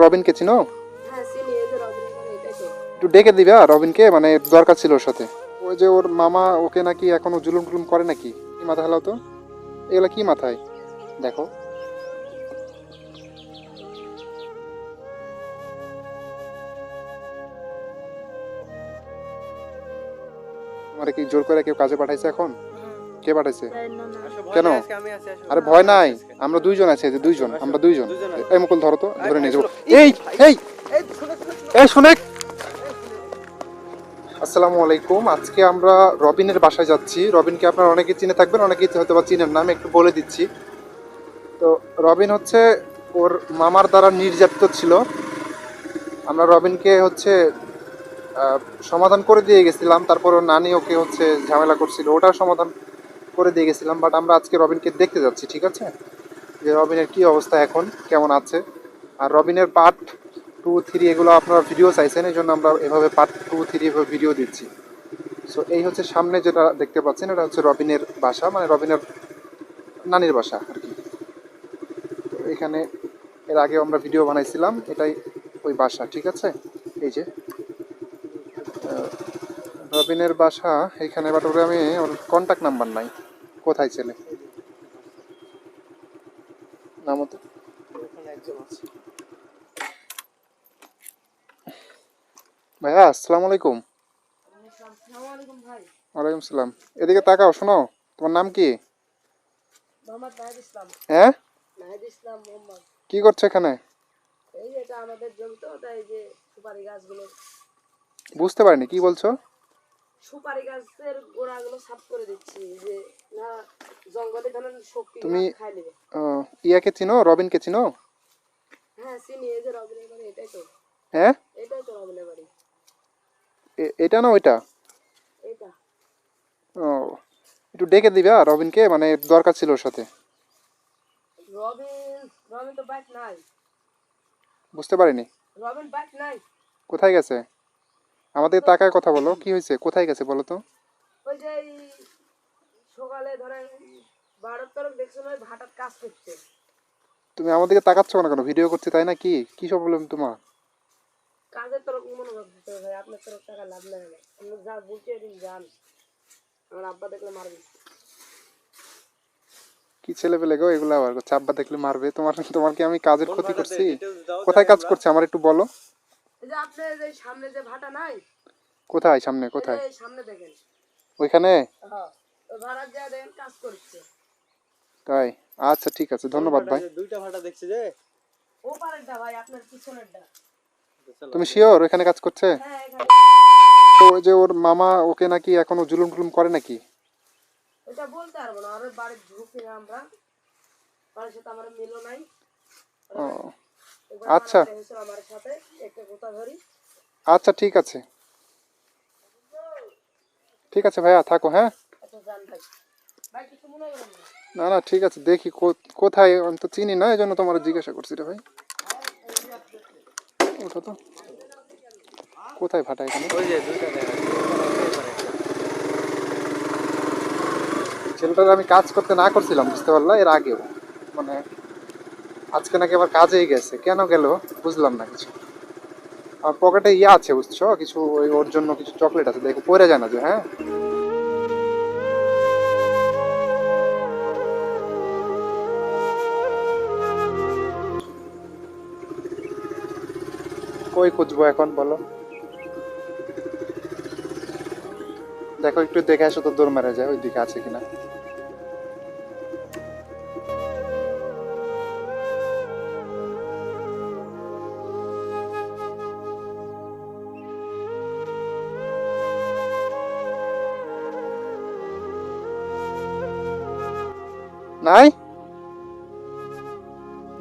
রবিনকে চিনো? হ্যাঁ একটু ডেকে দিবা রবিনকে মানে দরকার ছিল ওর সাথে। ওই যে ওর মামা ওকে নাকি এখনও জুলুম টুলুম করে নাকি? কি মাথা হেলাও তো? এগুলা কি মাথায়? দেখো। তোমার কি জোর করে কেউ কাজে পাঠাইছে এখন? কে পাঠাইছে? কেন? আরে ভয় নাই? আমরা দুইজন আছি যে দুইজন আমরা দুইজন। এই মুকুল ধরো তো ধরে নিয়ে যাব। এই এই এই! শুনেক আসসালামু আলাইকুম আজকে আমরা রবিনের বাসায় যাচ্ছি। রবিনকে আপনারা অনেকে চিনে থাকবেন অনেকেই হয়তো বা চিনেন না আমি একটু বলে দিচ্ছি। তো রবিন হচ্ছে ওর মামার দ্বারা নির্যাতিত ছিল। আমরা রবিনকে হচ্ছে সমাধান করে দিয়ে গেছিলাম তারপর ওর নানি ওকে হচ্ছে ঝামেলা করছিল। ওটার সমাধান করে দিয়ে গেছিলাম বাট আমরা আজকে রবিনকে দেখতে যাচ্ছি, ঠিক আছে? যে রবিনের কি অবস্থা এখন, কেমন আছে? আর রবিনের পার্ট টু থ্রি এগুলো আপনারা ভিডিও চাইছেন, এই জন্য আমরা এভাবে পার্ট টু থ্রি এভাবে ভিডিও দিচ্ছি। সো এই হচ্ছে সামনে যেটা দেখতে পাচ্ছেন, এটা হচ্ছে রবিনের বাসা মানে রবিনের নানির বাসা আর কি। তো এখানে এর আগে আমরা ভিডিও বানাইছিলাম, এটাই ওই বাসা, ঠিক আছে? এই যে রবিনের বাসা এখানে বাট ওর আমি ওর কন্ট্যাক্ট নাম্বার নাই। কোথায় ছেলে? নাম তো ভাইয়া আসসালামু আলাইকুম। ওয়ালাইকুম সালাম। এদিকে তাকাও শোনো তোমার নাম কি? হ্যাঁ? কি করছ এখানে? বুঝতে পারিনি কি বলছো? সুপারি গাছের গোড়াগুলো সাফ করে দিচ্ছি যে না জঙ্গলে ধরেন শক্তি তুমি- খাই নেবে। ইয়াকে চিনো? রবিনকে চিনো? হ্যাঁ চিনি এই যে রবিনের বাড়ি এটাই তো। হ্যাঁ? এটাই তো রবিনের বাড়ি। এটা না ওইটা? এইটা। ও একটু ডেকে দিবা রবিনকে? মানে দরকার ছিল ওর সাথে। রবিন রবিন তো বাইক নাই। বুঝতে পারিনি। রবিন বাইক নাই। কোথায় গেছে? আমাদের তাকায় কথা বলো কি হয়েছে? কোথায় গেছে বলো তো? ওই যে সকালে ধরেন বারোর তরফ দেখছেন ওই ভাটার কাজ করছে। তুমি আমাদেরকে তাকাচ্ছ না কেন? ভিডিও করছি তাই না কি কি সব প্রবলেম তোমার? কাজের তরফ করতে ভাই আপনার তরফ টাকা লাভ নেই না যা বুঝতে দিন যান। আমার আব্বা দেখলে মারবে। কি ছেলে পেলে গো এগুলো আবার। চাব্বা দেখলে মারবে। তোমার তোমার কি আমি কাজের ক্ষতি করছি? কোথায় কাজ করছে? আমার একটু বলো। এই যে আপনি যে সামনে যে ভাটা নাই কোথায় সামনে কোথায়? এই সামনে দেখেন। ওইখানে? হ্যাঁ ভাড়া দেওয়া দেখেন কাজ করছে। তাই? আচ্ছা ঠিক আছে ধন্যবাদ ভাই। দুইটা ভাটা দেখছি যে? ও পারেনটা ভাই আপনার পিছনেরটা। তুমি শিওর ওইখানে কাজ করছে? হ্যাঁ এখানে। তো ওই যে ওর মামা ওকে নাকি এখনও জুলুম টুলুম করে নাকি? ওটা বলতে পারব না আর বাড়ির ঢুকি না আমরা। বাড়ির সাথে আমার মিলও নাই। ও। আচ্ছা। আচ্ছা ঠিক আছে। ঠিক আছে ভাইয়া থাকো হ্যাঁ? না না ঠিক আছে দেখি কোথায় আমি তো চিনি না এই জন্য তোমার জিজ্ঞাসা করছি রে ভাই। ওঠো তো। কোথায় ভাটা এখানে? ছেলেটার আমি কাজ করতে না করছিলাম বুঝতে পারলা? এর আগেও। মানে আজকে নাকি আবার কাজেই গেছে। কেন গেল? বুঝলাম না কিছু। আমার পকেটে ইয়ে আছে, বুঝছ? কিছু ওই ওর জন্য কিছু চকলেট আছে। দেখো পরে যায় না যে হ্যাঁ? কই খুঁজবো এখন, বলো? দেখো, একটু দেখে আসো তো দৌড় মারা যায় ওই দিকে আছে কিনা।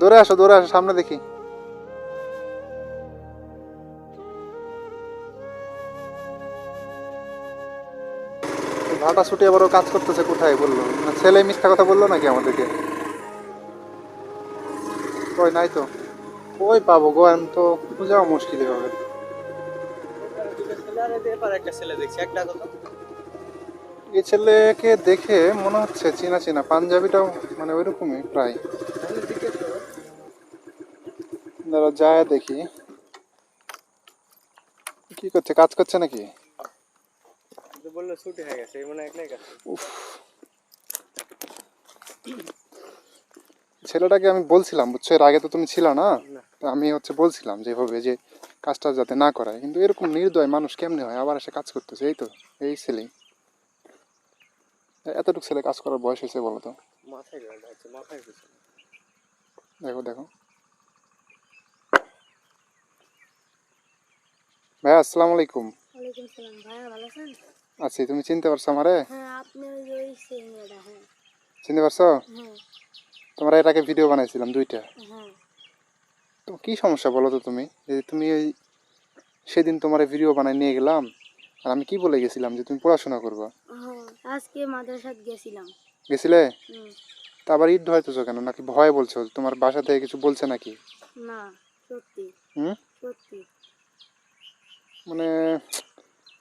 দৌড়ে আসো দৌড়ে আসো, সামনে দেখি। ভাটা ছুটে আবার কাজ করতেছে কোথায় বলল? ছেলে মিথ্যা কথা বলল নাকি আমাদেরকে? কই, নাই তো? কই পাবো গো আমি তো খুঁজাও মুশকিল হবে। এই ছেলেকে দেখে মনে হচ্ছে চিনা চিনা পাঞ্জাবিটাও মানে ওইরকমই প্রায়। দাঁড়া যায় দেখি। কি করছে? কাজ করছে নাকি? বলল ছুটি হয়ে গেছে মনে একলাই গেছে ছেলেটাকে আমি বলছিলাম বুঝছ? এর আগে তো তুমি ছিল না। আমি হচ্ছে বলছিলাম যেভাবে যে কাজটা যাতে না করায়। কিন্তু এরকম নির্দয় মানুষ কেমনে হয়? আবার এসে কাজ করতেছে এই তো এই ছেলেই এতটুকু ছেলে কাজ করার বয়স হয়েছে বলো তো? মাথায়। দেখো দেখো। ভাইয়া আসসালামু আলাইকুম। ওয়ালাইকুম সালাম ভাইয়া ভালো আছেন? আছি তুমি চিনতে পারছ আমারে? হ্যাঁ আপনি ওই যে হ্যাঁ। চিনতে পারছ? হ্যাঁ। তোমরা এর আগে ভিডিও বানাইছিলাম দুইটা। হ্যাঁ। তো কি সমস্যা বলো তো তুমি? যে তুমি ওই সেদিন তোমার ভিডিও বানাই নিয়ে গেলাম আর আমি কি বলে গেছিলাম যে তুমি পড়াশোনা করবা? আজকে মাদ্রাসাত গেছিলাম। গেছিলে? তা আবার ইট হইতেছো কেন? নাকি ভয় বলছো? তোমার বাসা থেকে কিছু বলছে নাকি? না সত্যি। হুম? সত্যি। মানে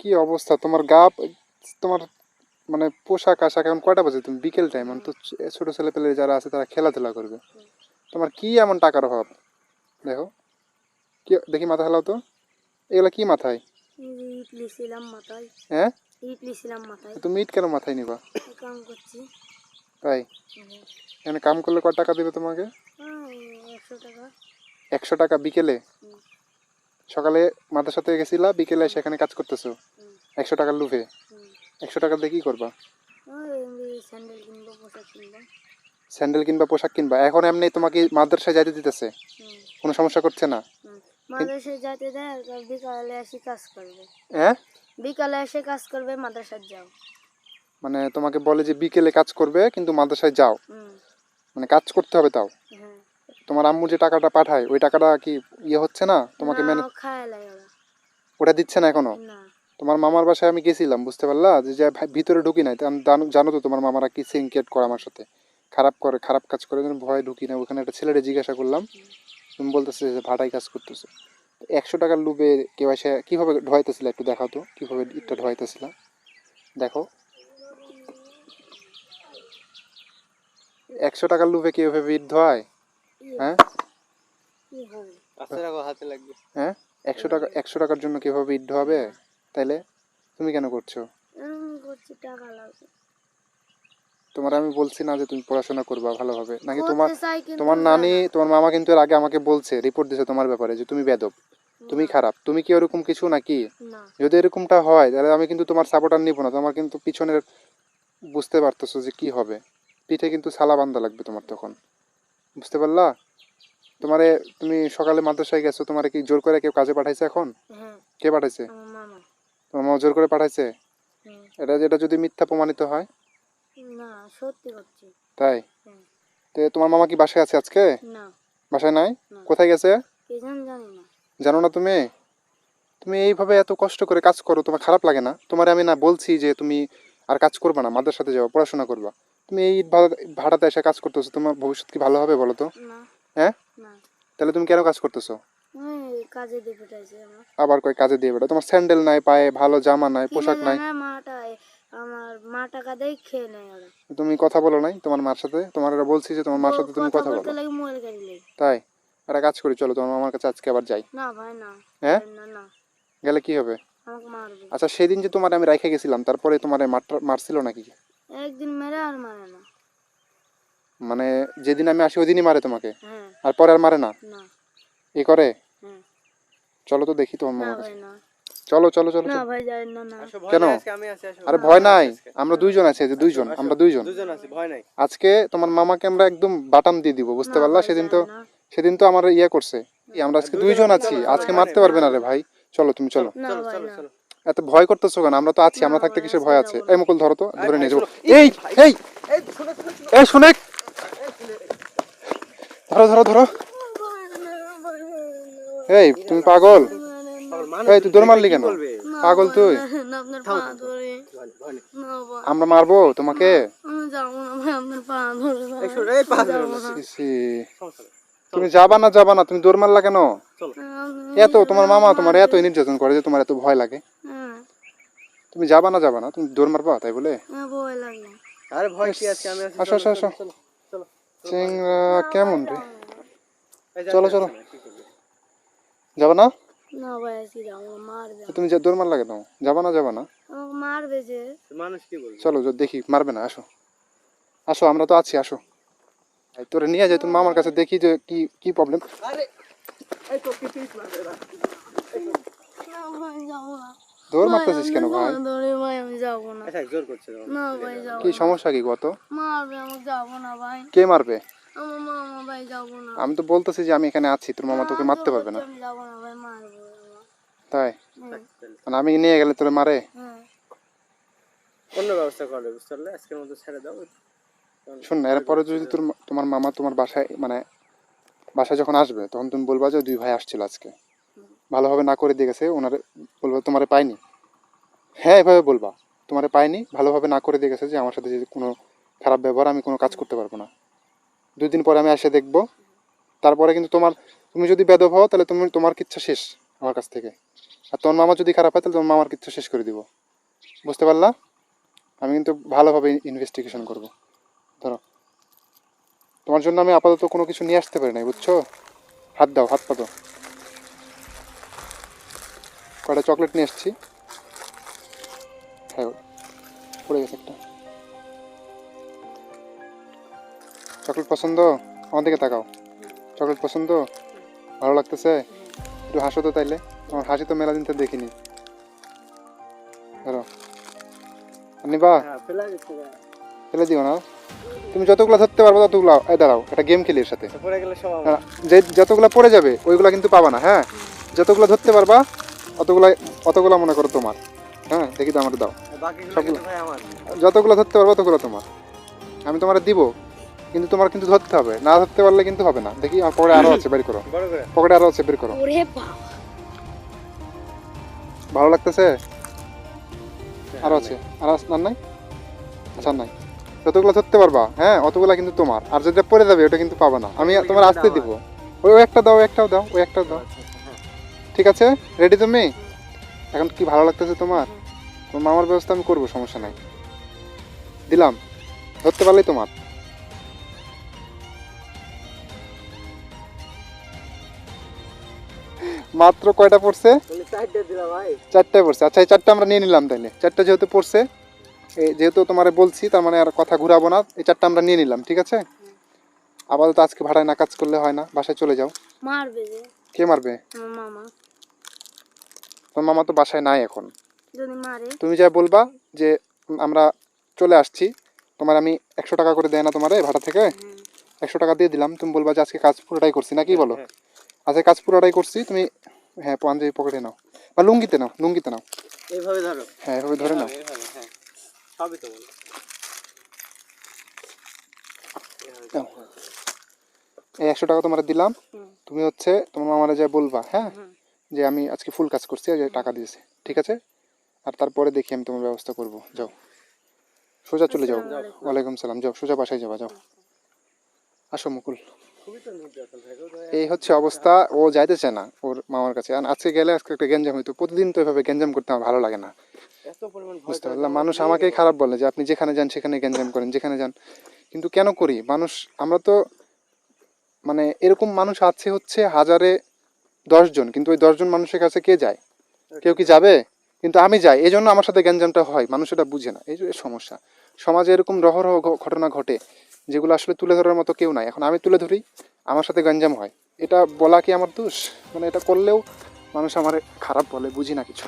কি অবস্থা? তোমার গা তোমার মানে পোশাক আশাক এখন কয়টা বাজে তুমি? বিকেল টাইম তো ছোটো ছেলে পেলে যারা আছে তারা খেলাধুলা করবে। তোমার কি এমন টাকার অভাব? দেখো। কি দেখি মাথা হেলাও তো। এগুলো কি মাথায়? হ্যাঁ? তুমি ইট কেন মাথায় নিবা? তাই? এখানে কাম করলে কত টাকা দেবে তোমাকে? একশো টাকা। বিকেলে। সকালে মাদ্রাসা থেকে গেছিলা বিকেলে সেখানে কাজ করতেছো। একশো টাকার লুফে। একশো টাকা দিয়ে কি করবা? স্যান্ডেল কিনবো পোশাক কিনবো। এখন এমনি তোমাকে মাদ্রাসায় যাইতে দিতেছে। কোনো সমস্যা করছে না। মাদ্রাসায় যাইতে দেয় বিকালে এসে কাজ করবে। হ্যাঁ? বিকালে এসে কাজ করবে মাদ্রাসায় যাও। মানে তোমাকে বলে যে বিকেলে কাজ করবে কিন্তু মাদ্রাসায় যাও। মানে কাজ করতে হবে তাও। হ্যাঁ। তোমার আম্মু যে টাকাটা পাঠায় ওই টাকাটা কি ইয়ে হচ্ছে না? তোমাকে মেনে ওটা দিচ্ছে না এখনও? তোমার মামার বাসায় আমি গেছিলাম বুঝতে পারলা? যে ভিতরে ঢুকি নাই আমি জানো- তো তোমার মামারা কি সিনকেট করে আমার সাথে। খারাপ করে খারাপ কাজ করে ভয় ঢুকি না ওখানে একটা ছেলেটা জিজ্ঞাসা করলাম তুমি বলতেছে যে ভাটাই কাজ করতেছে। একশো টাকার লুবে কেউ এসে কীভাবে ঢোয়াইতেছিল একটু দেখাও তো কীভাবে ইটটা ঢোয়াইতেছিল? দেখো। একশো টাকার লুবে কেউ কীভাবে ইট ধোয়ায়? হ্যাঁ? হবে। আস্তে রাখো হাতে লাগবে। হ্যাঁ? একশো টাকা একশো টাকার জন্য কীভাবে ইট ধোয়াবে তাইলে তুমি কেন করছ? তোমার আমি বলছি না যে তুমি পড়াশোনা করবা ভালোভাবে নাকি তোমার কিন্তু তোমার নানি তোমার মামা কিন্তু এর আগে আমাকে বলছে রিপোর্ট দিছে তোমার ব্যাপারে যে তুমি বেদব। তুমি খারাপ। তুমি কি ওরকম কিছু নাকি? যদি এরকমটা হয় তাহলে আমি কিন্তু তোমার সাপোর্টার নিব না। তোমার কিন্তু পিছনের বুঝতে পারতেছো যে কি হবে। পিঠে কিন্তু সালা বান্ধা লাগবে তোমার তখন। বুঝতে পারলা? তোমারে তুমি সকালে মাদ্রাসায় গেছো তোমার কি জোর করে কেউ কাজে পাঠাইছে এখন? হ্যাঁ। কে পাঠাইছে? তোমার মামা জোর করে পাঠাইছে? এটা যেটা যদি মিথ্যা প্রমাণিত হয়? না সত্যি করছি। তাই? হুম। তো তোমার মামা কি বাসায় আছে আজকে? না। বাসায় নাই? কোথায় গেছে? জানি না। তুমি? তুমি এইভাবে এত কষ্ট করে কাজ করো তোমার খারাপ লাগে না। তোমার আমি না বলছি যে তুমি আর কাজ করবা না মাদের সাথে যাও পড়াশোনা করবা। তুমি এই ভাড়া- ভাড়াতে এসে কাজ করতেছো তোমার ভবিষ্যৎ কি ভালো হবে বলো তো? হ্যাঁ? তাহলে তুমি কেন কাজ করতেছো? কাজে দিয়ে পেটাইছে আমার। আবার কয় কাজে দিয়ে বেটা তোমার স্যান্ডেল নাই পায়ে ভালো জামা নাই পোশাক নাই। মাটা আমার মা টাকা দেয় খেয়ে নেয় ওরা। তুমি কথা বলো নাই তোমার মার সাথে? তোমার এরা বলছি যে তোমার মার সাথে তুমি কথা বলো। লাগে মোবাইল গাড়ি লেগে। তাই? একটা কাজ করি চলো তোমার মামার কাছে আজকে আবার যাই। না ভাই না। হ্যাঁ? না না। গেলে কি হবে? আমাকে মারবে। আচ্ছা সেদিন যে তোমার আমি রাইখে গেছিলাম তারপরে তোমার মারছিল নাকি? একদিন মেরে আর মারে না। মানে যেদিন আমি আসি ওই দিনই মারে তোমাকে? হ্যাঁ। আর পরে আর মারে না? এ করে? হ্যাঁ। চলো তো দেখি তোমার মামার কাছে। চলো চলো চলো কেন? নাই আজকে আমি আছি আসো। আরে ভয় নাই। আমরা দুইজন আছি যে দুইজন আমরা দুইজন। দুজন আছি ভয় নাই। আজকে তোমার মামাকে আমরা একদম বাটাম দিয়ে দিব বুঝতে পারলা? সেদিন তো সেদিন তো আমার ইয়ে করছে। আমরা আজকে দুইজন আছি আজকে মারতে পারবে না। রে ভাই। চলো তুমি চলো। চলো চলো। এত ভয় করতেছো কেন? আমরা তো আছি আমরা থাকতে কিসের ভয় আছে? এই মুকুল ধরো তো ধরে নিয়ে যাব। এই এই এই শুনে শুনে এই শুনে। ধরো ধরো ধরো। এই তুমি পাগল। এই তুই দৌড় মারলি কেন? পাগল তুই। ধরে। আমরা মারবো তোমাকে? ধরে ধরো। তুমি যাবা না যাবা না তুমি দৌড় মারলা কেন? এত তোমার মামা তোমার এত নির্যাতন করে যে তোমার এত ভয় লাগে। হ্যাঁ। তুমি যাবা না যাবা না? তুমি দৌড় মারবা তাই বলে? ভয় লাগে। আরে ভয় কি আছে? আমি আসো, আসো, চিংড়া কেমন রে? চলো, চলো। না, না? না ভাই আজকে যাব মারবে। তুমি যে দৌড় মার লাগে দাও যাবা না যাবা না? মারবে যে। মানুষ কি বলবে? চলো দেখি মারবে না আসো। আসো আমরা তো আছি আসো। তোরে নিয়ে যাই তোর মামার কাছে দেখি যে কি কি প্রবলেম আরে এই তো কি পিস মারবে না। না না। দৌড় মারতেছিস কেন ভাই? ধরে ভাই আমি যাব না। আচ্ছা জোর করছে না ভাই যাব কি সমস্যা কি কত? মারবে আমাকে যাব না ভাই। কে মারবে? আমার মামা ভাই যাব না। আমি তো বলতেছি যে আমি এখানে আছি তোর মামা তোকে মারতে পারবে না। আমি যাব না ভাই মারবো তাই? মানে আমি নিয়ে গেলে তোরে মারে। অন্য ব্যবস্থা করবে বুঝতে পারলে? আজকের মতো ছেড়ে দাও। শোন না এরপরে যদি তোর তোমার মামা তোমার বাসায় মানে বাসায় যখন আসবে তখন তুমি বলবা যে দুই ভাই আসছিল আজকে। ভালোভাবে না করে দিয়ে গেছে, ওনারে বলবা, তোমারে পাইনি। হ্যাঁ এভাবে বলবা। তোমারে পাইনি, ভালোভাবে না করে দিয়ে গেছে যে আমার সাথে যে কোনো খারাপ ব্যবহার, আমি কোনো কাজ করতে পারব না। দুই দিন পরে আমি এসে দেখব। তারপরে কিন্তু তোমার, তুমি যদি বেদব হও, তাহলে তুমি, তোমার কিচ্ছা শেষ আমার কাছ থেকে। আর তোমার মামা যদি খারাপ হয়, তাহলে তোমার মামার কিচ্ছা শেষ করে দিব। বুঝতে পারলা? আমি কিন্তু ভালোভাবে ইনভেস্টিগেশন করব। ধরো। তোমার জন্য আমি আপাতত কোনো কিছু নিয়ে আসতে পারি নাই, বুঝছ? হাত দাও, হাত পাতো কয়টা চকলেট নিয়ে এসছি হ্যাঁ পড়ে গেছে একটা। চকলেট পছন্দ? আমার দিকে তাকাও। চকলেট পছন্দ? ভালো লাগতেছে? একটু হাসো তো তাইলে। আমার হাসি তো মেলা দিন তো দেখিনি। ধরো। নিবা হ্যাঁ ফেলা দিও না। তুমি যতগুলো ধরতে পারব ততগুলো এই দাঁড়াও একটা গেম খেলি এর সাথে। হ্যাঁ, যে যতগুলো পড়ে যাবে ওইগুলা কিন্তু পাবা না হ্যাঁ? যতগুলো ধরতে পারবা অতগুলা অতগুলো মনে করো তোমার। হ্যাঁ দেখি তো আমার দাও। সবগুলো। যতগুলো ধরতে পারব ততগুলো তোমার। আমি তোমার দিব কিন্তু তোমার কিন্তু ধরতে হবে। না ধরতে পারলে কিন্তু হবে না। দেখি আমার পকেটে আরও আছে বের করো। পকেটে আরও আছে বের করো। ভালো লাগতেছে? আরও আছে। আর আছে আর নাই? আচ্ছা নাই। যতগুলো ধরতে পারবা হ্যাঁ অতগুলা কিন্তু তোমার। আর যেটা পড়ে যাবে ওটা কিন্তু পাবা না। আমি তোমার আসতে দিব। ওই একটা দাও একটাও দাও ওই একটাও দাও। হ্যাঁ। ঠিক আছে? রেডি তুমি? এখন কি ভালো লাগতেছে তোমার? তোমার মামার ব্যবস্থা আমি করব সমস্যা নাই। দিলাম। ধরতে পারলেই তোমার। মাত্র কয়টা পড়ছে? বলে চারটে চারটায় পড়ছে। আচ্ছা এই চারটা আমরা নিয়ে নিলাম তাইলে। চারটা যেহেতু পড়ছে এই যেহেতু তোমারে বলছি তার মানে আর কথা ঘুরাবো না। এই চারটা আমরা নিয়ে নিলাম ঠিক আছে? আপাতত আজকে ভাড়ায় না কাজ করলে হয় না। বাসায় চলে যাও। মারবে কে মারবে? মামা। তোমার মামা তো বাসায় নাই এখন। তুমি যা বলবা যে আমরা চলে আসছি তোমার আমি একশো টাকা করে দেয় না তোমার ভাড়া থেকে? একশো টাকা দিয়ে দিলাম তুমি বলবা যে আজকে কাজ পুরোটাই করছি না কি বলো? হ্যাঁ। আজকে কাজ পুরোটাই করছি তুমি হ্যাঁ পাঞ্জাবি পকেটে নাও। বা লুঙ্গিতে নাও লুঙ্গিতে নাও। এইভাবে ধরো। হ্যাঁ এভাবে ধরে নাও। হ্যাঁ। সবই তো বলো। এই একশো টাকা তোমার দিলাম তুমি হচ্ছে তোমার মামারা যা বলবা হ্যাঁ। যে আমি আজকে ফুল কাজ করছি আর টাকা দিয়েছে ঠিক আছে? আর তারপরে দেখি আমি তোমার ব্যবস্থা করব। যাও। সোজা চলে যাও। ওয়ালাইকুম সালাম। যাও সোজা বাসায় যাবা যাও। আসো মুকুল। এই হচ্ছে অবস্থা। ও যাইতেছে না ওর মামার কাছে। আর আজকে গেলে আজকে একটা গ্যাঞ্জাম হইতো। প্রতিদিন তো এভাবে গ্যাঞ্জাম করতে আমার ভালো লাগে না। বুঝতে পারলাম। মানুষ আমাকেই খারাপ বলে যে আপনি যেখানে যান সেখানে গ্যাঞ্জাম করেন যেখানে যান। কিন্তু কেন করি? মানুষ আমরা তো মানে এরকম মানুষ আছে হচ্ছে হাজারে দশজন, কিন্তু ওই দশজন মানুষের কাছে কে যায়? কেউ কি যাবে? কিন্তু আমি যাই এই জন্য আমার সাথে গ্যাঞ্জামটা হয়, মানুষ এটা বুঝে না, এই সমস্যা। সমাজে এরকম রহরহ ঘটনা ঘটে, যেগুলো আসলে তুলে ধরার মতো কেউ নাই। এখন আমি তুলে ধরি, আমার সাথে গঞ্জাম হয়। এটা বলা কি আমার দোষ? মানে এটা করলেও মানুষ আমার খারাপ বলে, বুঝি না কিছু।